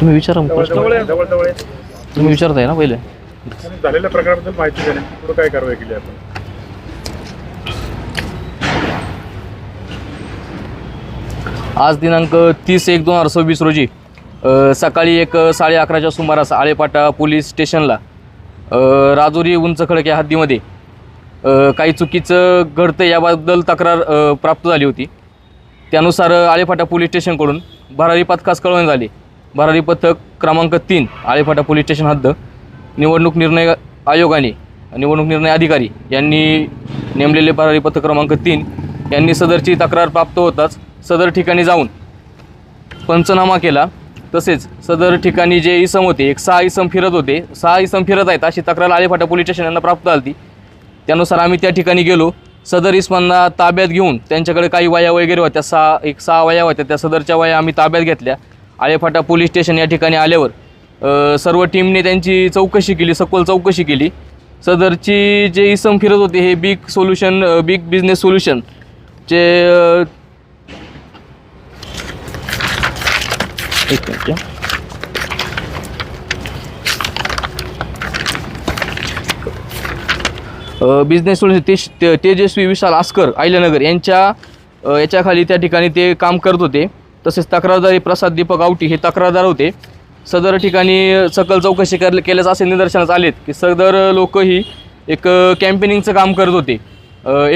तुम्ही विचारा मग प्रश्न. जवळ जवळ जवळ आहे. तुम्ही विचारताय ना पहिले. झालेल्या प्रकाराबद्दल माहिती देणे पुढे काय कारवाई केली आपण? आज दिनांक तीस एक दोन हजार सव्वीस रोजी अ, सकाळी एक अ, साडे अकराच्या सुमारास आळेपाटा पोलीस स्टेशनला अ, राजुरी उंच खडक या हद्दीमध्ये अ, काही चुकीचं घडतं याबद्दल तक्रार अ, प्राप्त झाली होती. त्यानुसार अ, आळेफाटा पोलीस स्टेशनकडून भरारी पथकास कळवण्यात आले भरारी पथक क्रमांक तीन आळेफाटा पोलीस स्टेशन हद्द. निवडणूक निर्णय आयोगाने निवडणूक निर्णय अधिकारी यांनी नेमलेले भरारी पथक क्रमांक तीन यांनी सदरची तक्रार प्राप्त होताच सदर ठिकाणी जाऊन पंचनामा केला. तसेच सदर ठिकाणी जे इसम होते एक सहा इसम फिरत होते सहा इसम फिरत आहेत अशी तक्रार आळेफाटा पोलीस स्टेशन यांना प्राप्त झाली त्यानुसार आम्ही त्या ठिकाणी गेलो. सदर इसमांना ताब्यात घेऊन त्यांच्याकडे काही वया वगैरे होत्या सहा एक सहा वया होत्या त्या सदरच्या वया आम्ही ताब्यात घेतल्या. आळेफाटा पोलीस स्टेशन या ठिकाणी आल्यावर सर्व टीमने त्यांची चौकशी केली सखोल चौकशी केली. सदरची जे इसम फिरत होते हे बिग सोल्युशन बिग बिझनेस सोल्युशनचे अ, एक मिनिट बिझनेस सोल्युशन तेज ते- तेजस्वी विशाल आस्कर आयल्यानगर यांच्या याच्याखाली त्या ठिकाणी ते काम करत होते. तसेच तक्रारदारी प्रसाद दीपक आवटी हे तक्रारदार होते. सदर ठिकाणी सकल चौकशी कर केल्यास असे निदर्शनास आलेत की सदर लोकही एक कॅम्पेनिंगचं काम करत होते.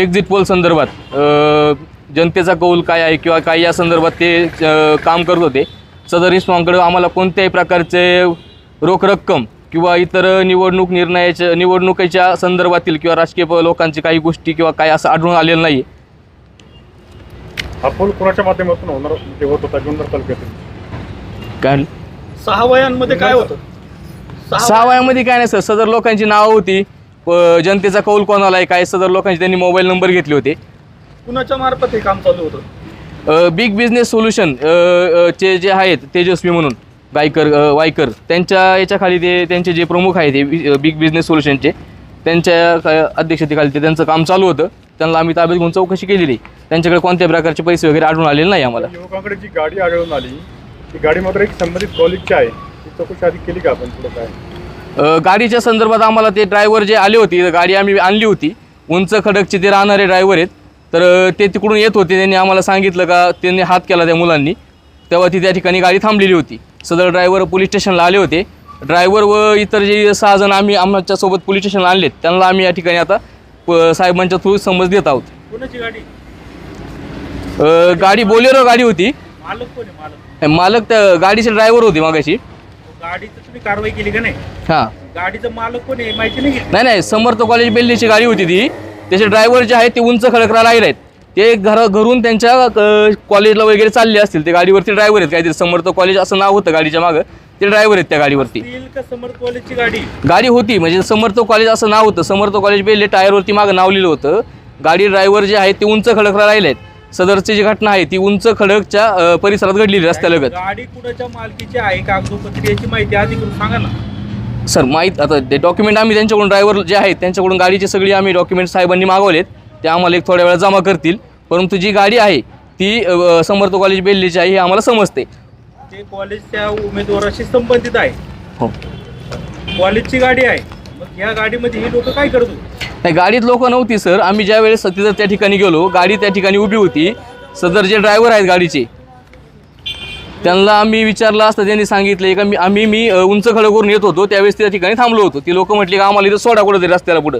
एक्झिट पोल संदर्भात जनतेचा कौल काय आहे किंवा काय या संदर्भात ते काम करत होते. सदर इस्मांकडे आम्हाला कोणत्याही प्रकारचे रोख रक्कम किंवा इतर निवडणूक निर्णयाच्या निवडणुकीच्या संदर्भातील किंवा राजकीय लोकांची काही गोष्टी किंवा काय असं आढळून आलेलं नाही हा पूल कोणाच्या माध्यमातून होणार ते होत होता जुन्नर तालुक्यातील? काय? म्हणले? सहा वयांमध्ये काय होतं? सहा वयामध्ये काय नाही सर. सदर लोकांची नावं होती. प- जनतेचा कौल कोणाला आहे? काय? सदर लोकांचे त्यांनी मोबाईल नंबर घेतले होते. कुणाच्या मार्फत हे काम चालू होतं? बिग बिझनेस सोल्युशन चे जे आहेत तेजस्वी म्हणून गायकर अ, वायकर त्यांच्या याच्याखाली ते त्यांचे जे प्रमुख आहेत हे बिग बिझनेस सोल्युशनचे त्यांच्या अ, अध्यक्षतेखाली ते त्यांचं काम चालू होतं. त्यांना आम्ही ताब्यात घेऊन चौकशी केलेली. त्यांच्याकडे कोणत्या प्रकारचे पैसे वगैरे आढळून आलेले नाही आम्हाला. युवकांकडे जी गाडी आढळून आली ती गाडी मात्र एक संबंधित कॉलेजची आहे. ती चौकशी आधी केली का आपण पुढे काय? अ, गाडीच्या संदर्भात आम्हाला ते ड्रायव्हर जे आले होते गाडी आम्ही आणली होती. उंच खडकचे ते राहणारे ड्रायव्हर आहेत. तर अ, ते तिकडून येत होते. त्यांनी आम्हाला सांगितलं का त्यांनी हात केला त्या मुलांनी. तेव्हा ती त्या ठिकाणी गाडी थांबलेली होती. सदर ड्रायव्हर पोलीस स्टेशनला आले होते. ड्रायव्हर व इतर जे सहा जण आम्ही आमच्यासोबत पोलीस स्टेशनला आणलेत. त्यांना आम्ही या ठिकाणी आता प- साहेबांच्या थ्रू समज देत आहोत. कुणाची गाडी? अ, गाडी बोलेरो गाडी होती. मालक कोण आहे? मालक. मालक त्या गाडीचे ड्रायव्हर होते मागाशी. गाडीचं तुम्ही कारवाई केली का नाही? हां. गाडीचं मालक कोण आहे माहिती नाही घेतली. नाही नाही समर्थ कॉलेज बेल्लीची गाडी होती ती. त्याचे ड्रायव्हर जे आहेत ते उंच खडकला राहिले आहेत ते घर घरून त्यांच्या अ, कॉलेजला वगैरे चालले असतील. ते गाडीवरती ड्रायव्हर आहेत. काहीतरी समर्थ कॉलेज असं नाव होतं गाडीच्या मागं. ते ड्रायव्हर आहेत त्या गाडीवरती. समर्थ कॉलेजची गाडी? गाडी होती म्हणजे समर्थ कॉलेज असं नाव होतं. समर्थ कॉलेज बेल्ले टायरवरती मागं नाव लिहिलं होतं. गाडी ड्रायव्हर जे आहेत ते उंच खडकला राहिले आहेत सदरची जी घटना आहे ती उंच खडकच्या परिसरात घडलेली रस्त्यालगत गाडी कुणाच्या मालकीची आहे कागदोपत्री याची माहिती आधी करून सांगा ना. सर माहीत आता ते डॉक्युमेंट आम्ही त्यांच्याकडून ड्रायव्हर जे आहेत त्यांच्याकडून गाडीची सगळी आम्ही डॉक्युमेंट साहेबांनी मागवलेत. ते आम्हाला एक थोड्या वेळा जमा करतील. परंतु जी गाडी आहे ती समर्थ कॉलेज बेल्लीची आहे हे आम्हाला समजते. ते कॉलेज त्या उमेदवाराशी संबंधित आहे. हो. कॉलेजची गाडी आहे. मग या गाडीमध्ये ही लोक काय करत होते? नाही गाडीत लोक नव्हती सर. आम्ही ज्या वेळेस तिथं त्या ठिकाणी गेलो गाडी त्या ठिकाणी उभी होती. सदर जे ड्रायव्हर आहेत गाडीचे त्यांना आम्ही विचारलं असतं त्यांनी सांगितलं का मी आम्ही मी अ, उंच खडकवरून येत होतो. त्यावेळेस त्या ठिकाणी थांबलो होतो. ती लोक म्हटली का आम्हाला इथं सोडा कुठं रस्त्याला पुढं.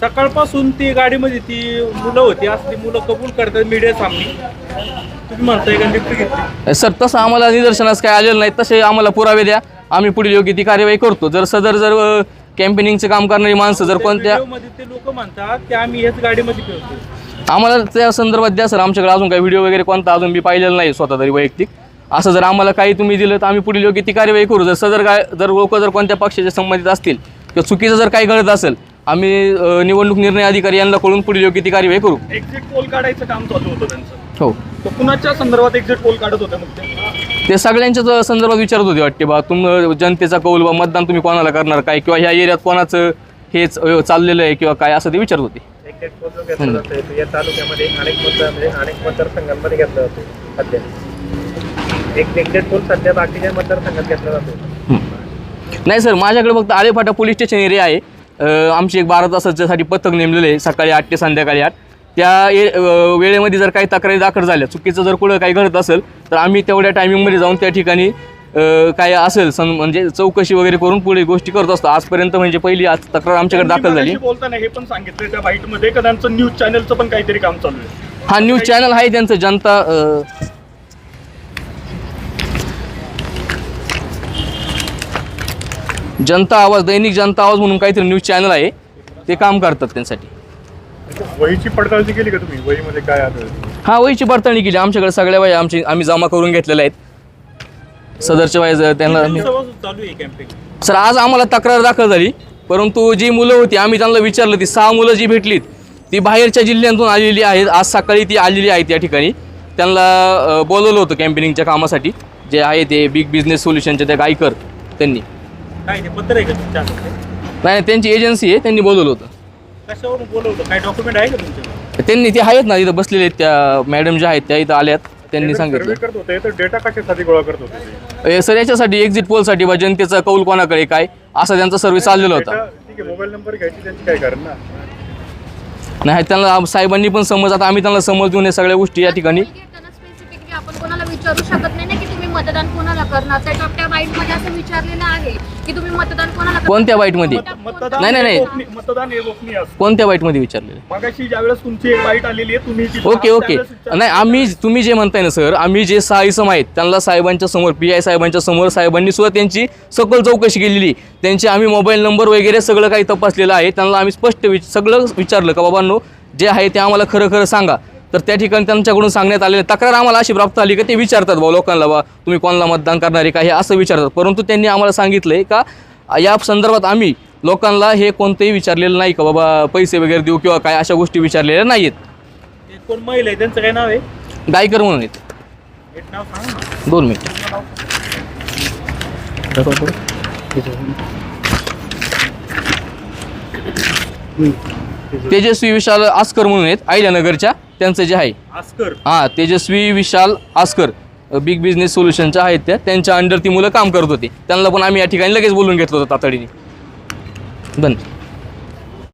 सकाळपासून ती गाडीमध्ये ती मुलं होती असली मुलं कबूल करतात मीडिया सामने. तुम्ही म्हणताय का लिफ्ट घेतली? सर तसं आम्हाला निदर्शनास काय आलेलं नाही. तसे आम्हाला पुरावे द्या. आम्ही पुढील योग्य ती कार्यवाही करतो. जर सदर जर कॅम्पेनिंगचं काम करणारी माणसं जर कोणत्या मध्ये ते लोक म्हणतात की आम्ही हेच गाडीमध्ये फिरतो आम्हाला त्या संदर्भात द्या सर. आमच्याकडे अजून काही व्हिडिओ वगैरे कोणता अजून मी पाहिलेला नाही स्वतः तरी वैयक्तिक. असं जर आम्हाला काही तुम्ही दिलं तर आम्ही पुढील योग्य ती कार्यवाही करू. जर सदर काय जर लोक जर कोणत्या पक्षाचे संबंधित असतील किंवा चुकीचं जर काही घडत असेल आम्ही अ, निवडणूक निर्णय अधिकारी यांना कळून पुढील योग्य ती कार्यवाही करू. एक्झिट पोल काढायचं काम चालू होतं त्यांचं. हो. तर कुणाच्या संदर्भात एक्झिट पोल काढत होते मग ते? ते सगळ्यांच्याच संदर्भात विचारत होते वाटते बा. तुम जनतेचा कौल बा मतदान तुम्ही कोणाला करणार काय? किंवा ह्या एरियात कोणाचं हेच अ, चाललेलं आहे किंवा काय? असं ते विचारत होते. पोल घेतला या तालुक्यामध्ये अनेक मतदार म्हणजे अनेक मतदारसंघांमध्ये घेतला जातो सध्या. एक एक्झॅक्ट पोल सध्या बाकीच्या मतदारसंघात घेतला जातो नाही सर माझ्याकडे फक्त आळेफाटा पोलीस स्टेशन एरिया आहे. आमची एक बारा तासाच्यासाठी पथक नेमलेलं आहे सकाळी आठ ते संध्याकाळी आठ. त्या वेळेमध्ये जर काही तक्रारी दाखल झाल्या चुकीचं जर कुठं काही घडत असेल तर आम्ही तेवढ्या टायमिंगमध्ये जाऊन त्या ठिकाणी काय असेल सं म्हणजे चौकशी वगैरे करून पुढे गोष्टी करत असतो. आजपर्यंत म्हणजे पहिली आज तक्रार आमच्याकडे दाखल झाली. बोलताना हे पण सांगितलं त्या बाईटमध्ये का त्यांचं न्यूज चॅनलचं पण काहीतरी काम चालू आहे? हा न्यूज चॅनल आहे त्यांचं जनता जनता आवाज दैनिक जनता आवाज म्हणून काहीतरी न्यूज चॅनल आहे. ते काम करतात त्यांसाठी. वहीची पडताळणी केली का तुम्ही? वहीमध्ये काय आढळलं? हा वहीची पडताळणी केली. आमच्याकडे सगळ्या वया आमची आम्ही जमा करून घेतलेल्या आहेत. सदरच्या वया त्यांना दिवसापासून चालू आहे कॅम्पेन सर आज आम्हाला तक्रार दाखल झाली. परंतु जी मुलं होती आम्ही त्यांना विचारलं ती सहा मुलं जी भेटलीत ती बाहेरच्या जिल्ह्यांतून आलेली आहेत. आज सकाळी ती आलेली आहेत या ठिकाणी. त्यांना अ, बोलवलं होतं कॅम्पेनिंगच्या कामासाठी. जे आहे ते बिग बिझनेस सोल्युशनच्या त्या गायकर त्यांनी. काय ते पत्र आहे का तुमच्या हातात? नाही त्यांची एजन्सी आहे त्यांनी बोलवलं होतं. कशावरून बोलवलं? काय डॉक्युमेंट आहे का तुमच्याकडे? त्यांनी ते आहेत ना इथं बसलेले आहेत त्या मॅडम ज्या आहेत त्या इथं आल्यात त्यांनी सांगितलं. करत होते तर डेटा कशासाठी गोळा करत होते ते? ए, सर याच्यासाठी एक्झिट पोलसाठी बा जनतेचा कौल कोणाकडे काय? असा त्यांचा सर्व्हे चाललेला होता. Data- ठीक आहे मोबाईल नंबर घ्यायची त्यांची काय कारण ना? नाही त्यांना साहेबांनी पण समज आता आम्ही त्यांना समज देऊन या सगळ्या गोष्टी या ठिकाणी. घेताना स्पेसिफिकली आपण कोणाला विचारू शकत नाही ना की तुम्ही मतदान कोणाला करणार? त्या बाईटमध्ये असं विचारलेलं आहे की तुम्ही मतदान कोणाला करणार? कोणत्या बाईटमध्ये? मतदान नाही, नाही, नाही. हे गोपनीय- मतदान हे गोपनीय असतं. कोणत्या बाईटमध्ये विचारलेलं? मगाशी ज्यावेळेस तुमची एक बाईट आलेली आहे तुम्ही तिथं ओके ओके. त्यावेळेस विचारलं. नाही आम्ही तुम्ही जे म्हणताय ना सर आम्ही जे सहा इसम आहेत त्यांना साहेबांच्या समोर पी आय साहेबांच्या समोर साहेबांनी सुद्धा त्यांची सखोल चौकशी केलेली. त्यांचे आम्ही मोबाईल नंबर वगैरे सगळं काही तपासलेलं आहे. त्यांना आम्ही स्पष्ट विच सगळं विचारलं का बाबांनो जे आहे ते आम्हाला खरं खरं सांगा. तर त्या ठिकाणी त्यांच्याकडून सांगण्यात आलेलं तक्रार आम्हाला अशी प्राप्त आली की ते विचारतात बा लोकांना बा तुम्ही कोणाला मतदान करणार आहे का? हे असं विचारतात. परंतु त्यांनी आम्हाला सांगितलंय का या संदर्भात आम्ही लोकांना हे कोणतंही विचारलेलं नाही का बाबा पैसे वगैरे देऊ किंवा काय? अशा गोष्टी विचारलेल्या नाहीत ते कोण महिला आहे? त्यांचं काय नाव आहे? गायकर म्हणून आहेत. दोन मिनिट. तेजस्वी विशाल आस्कर म्हणून आहेत आयल्यानगरच्या. त्यांचं जे आहे. आस्कर. हां तेजस्वी विशाल आस्कर बिग बिझनेस सोल्युशनच्या आहेत त्या त्यांच्या अंडर ती मुलं काम करत होती. त्यांना पण आम्ही या ठिकाणी लगेच बोलून घेतलं होतं तातडीने. बंद